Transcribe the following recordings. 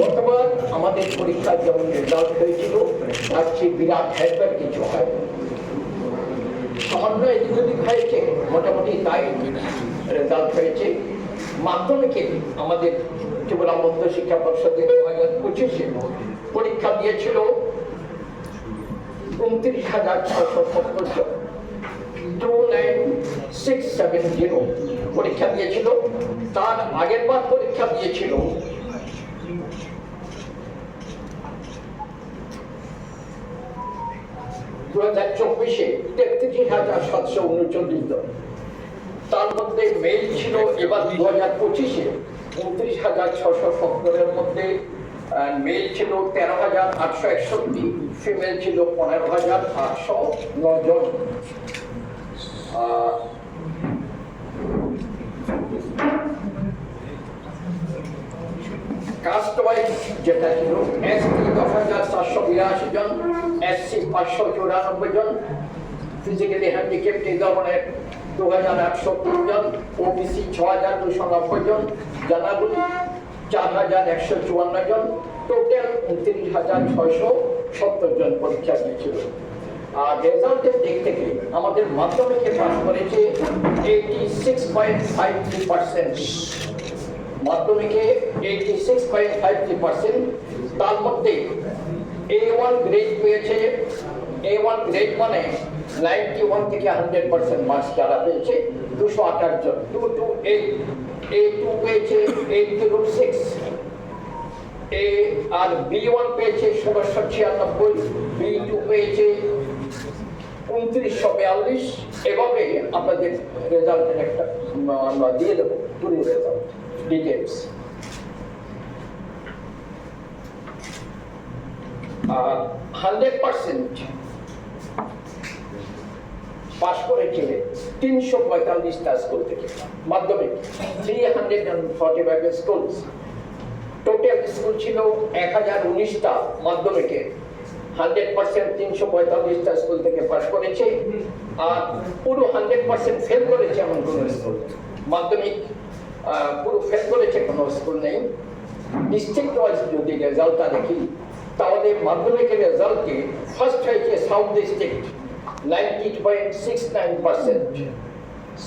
গতবার আমাদের পরীক্ষার যেমন রেজাল্ট হয়েছিল, তার চেয়ে বিরাট হেল্পের কিছু হয়। সামান্য এদিক ওদিক হয়েছে, মোটামুটি তাই রেজাল্ট হয়েছে। মাধ্যমিকে আমাদের ত্রিপুরা মধ্য শিক্ষা পর্ষদে দু হাজার পঁচিশে পরীক্ষা দিয়েছিল। উনত্রিশ হাজার ছশো সত্তর জন। Two nine six seven zero পরীক্ষা দিয়েছিল। তার আগের বার পরীক্ষা দিয়েছিল। দু হাজার চব্বিশে তেত্রিশ হাজার সাতশো উনচল্লিশ জন। তার মধ্যে মেল ছিল এবার দু হাজার পঁচিশে উনত্রিশ হাজার ছশো সত্তরের মধ্যে মেল ছিল তেরো হাজার আটশো একষট্টি ফিমেল ছিল পনেরো হাজার আটশো জন আহ, কাস্ট ওয়াইজ যেটা ছিল এসটি দশ চারশো বিরাশি জন এসসি পাঁচশো চুরানব্বই জন ফিজিক্যালি হ্যান্ডিক্যাপ্ট এই দু হাজার আটশো তিন জন ওবিসি ছ হাজার দুশো নব্বই জন জানাগুলি চার হাজার একশো চুয়ান্ন জন টোটাল উনত্রিশ হাজার ছয়শো সত্তর জন পরীক্ষা দিয়েছিল। আর রেজাল্টের দিক থেকে আমাদের মাধ্যমিকে পাস করেছে eighty six point five three percent মাধ্যমিকে eighty six point five three percent তার মধ্যে এ ওয়ান গ্রেড পেয়েছে এ ওয়ান গ্রেড মানে নাইনটি ওয়ান থেকে হান্ড্রেড পার্সেন্ট মার্কস যারা পেয়েছে, দুশো আঠাশ জন। Two two eight A two পেয়েছে এইট জিরো সিক্স এ আর বি ওয়ান পেয়েছে ষোলোশো ছিয়ানব্বই বি টু পেয়েছে উনত্রিশশো বিয়াল্লিশ এভাবে আপনাদের রেজাল্টের একটা দিয়ে দেবো, পুরো result details hundred percent pass করেছে তিনশো পঁয়তাল্লিশটা স্কুল থেকে মাধ্যমিক three hundred and forty five schools total school ছিল এক হাজার উনিশটা মাধ্যমিকে। হান্ড্রেড পার্সেন্ট তিনশো পঁয়তাল্লিশটা স্কুল থেকে পাশ করেছে। আর পুরো হান্ড্রেড পার্সেন্ট ফেল করেছে এমন কোনো স্কুল মাধ্যমিক পুরো ফেল করেছে কোনো স্কুল নেই। ডিস্ট্রিক্ট ওয়াইজ যদি রেজাল্টটা দেখি তাহলে মাধ্যমিকের রেজাল্টে ফার্স্ট হয়েছে south district ninety point six nine percent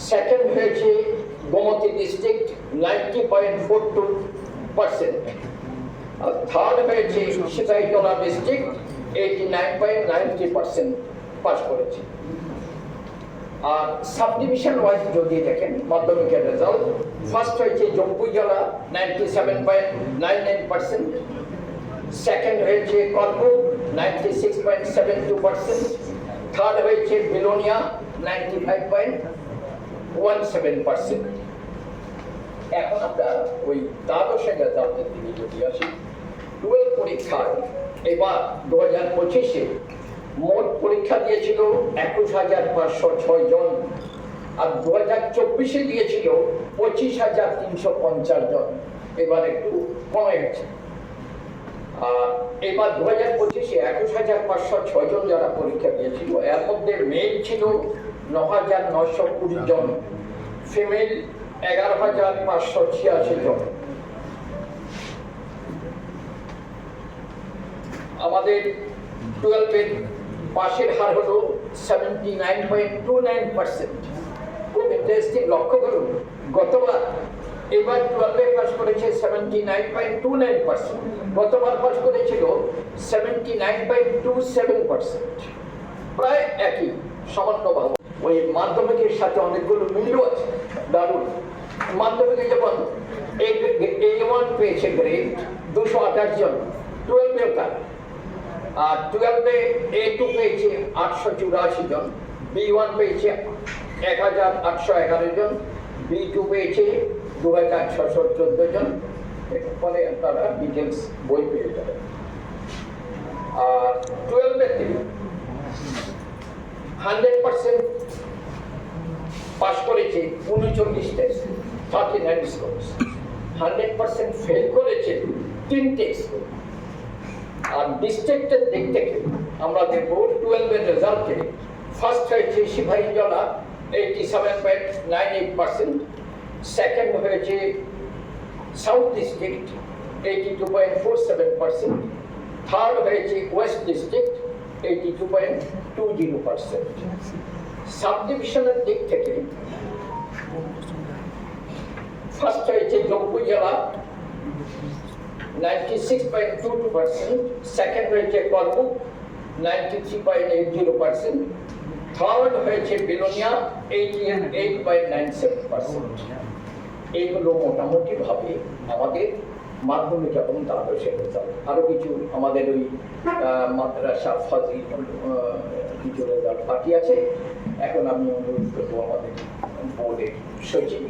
second হয়েছে Gomati district ninety point four two percent আর থার্ড হয়েছে Sitaitala district eighty nine point nine three percent pass করেছে। আর সাব ডিভিশন ওয়াইজ যদি দেখেন মাধ্যমিকের রেজাল্ট ফার্স্ট হয়েছে জম্পুই জেলা ninety seven point nine nine percent second হয়েছে Karpur ninety six point seven two percent third হয়েছে Belonia ninety five point one seven percent এখন আমরা ওই দ্বাদশের রেজাল্টের দিকে যদি আসি টুয়েলভ পরীক্ষায় এবার দু হাজার পঁচিশে মোট পরীক্ষা দিয়েছিল একুশ হাজার পাঁচশো ছয় জন, আর দু হাজার চব্বিশে দিয়েছিল পঁচিশ হাজার তিনশো পঞ্চাশ জন। এবার একটু কমে গেছে। এবার দু হাজার পঁচিশে একুশ হাজার পাঁচশো ছয় জন যারা পরীক্ষা দিয়েছিল, এর মধ্যে মেল ছিল ন হাজার নশো কুড়ি জন। ফিমেল এগারো হাজার পাঁচশো ছিয়াশি জন। আমাদের টুয়েলভের পাশের হার হলো seventy nine point two nine percent খুব ইন্টারেস্টিং লক্ষ্য করুন, গতবার এবার টুয়েলভে পাস করেছে seventy nine point two nine percent গতবার পাস করেছিল seventy nine point two seven percent প্রায় একই, সামান্য ভাব ওই মাধ্যমিকের সাথে অনেকগুলো মিলও আছে, দারুণ। মাধ্যমিকে যেমন এ ওয়ান পেয়েছে গ্রেড দুশো আঠাশ জন টুয়েলভেও তার আর টুয়েলভে এ টু পেয়েছে আটশো চুরাশি জন বি ওয়ান পেয়েছে এক হাজার আটশো এগারো জন বি টু পেয়েছে দু হাজার ছশো চোদ্দ জন ফলে তারা ডিটেলস বই পেয়ে যাবেন আর টুয়েলভের থেকে হান্ড্রেড পার্সেন্ট পাস করেছে উনচল্লিশটা thirty nine school hundred percent fail করেছে তিনটে স্কুল আর ডিস্ট্রিক্টের দিক থেকে আমরা দেখব টুয়েলভের রেজাল্টে ফার্স্ট হয়েছে Sepahijala eighty seven point nine eight percent second হয়েছে south district eighty two point four seven percent third হয়েছে west district eighty two point two zero percent sub ডিভিশনের দিক থেকে ফার্স্ট হয়েছে জম্মু জেলা ninety six point two two percent second হয়েছে Karmuk ninety three point eight zero percent third হয়েছে Belonia eighty by nine seven percent এইগুলো মোটামুটি ভাবে আমাদের মাধ্যমিক এবং দ্বাদশের রেজাল্ট আরও কিছু আমাদের ওই মাদ্রাসা ফাজি কিছু রেজাল্ট বাকি আছে। এখন আমি অনুরোধ করব আমাদের বোর্ডের সচিব।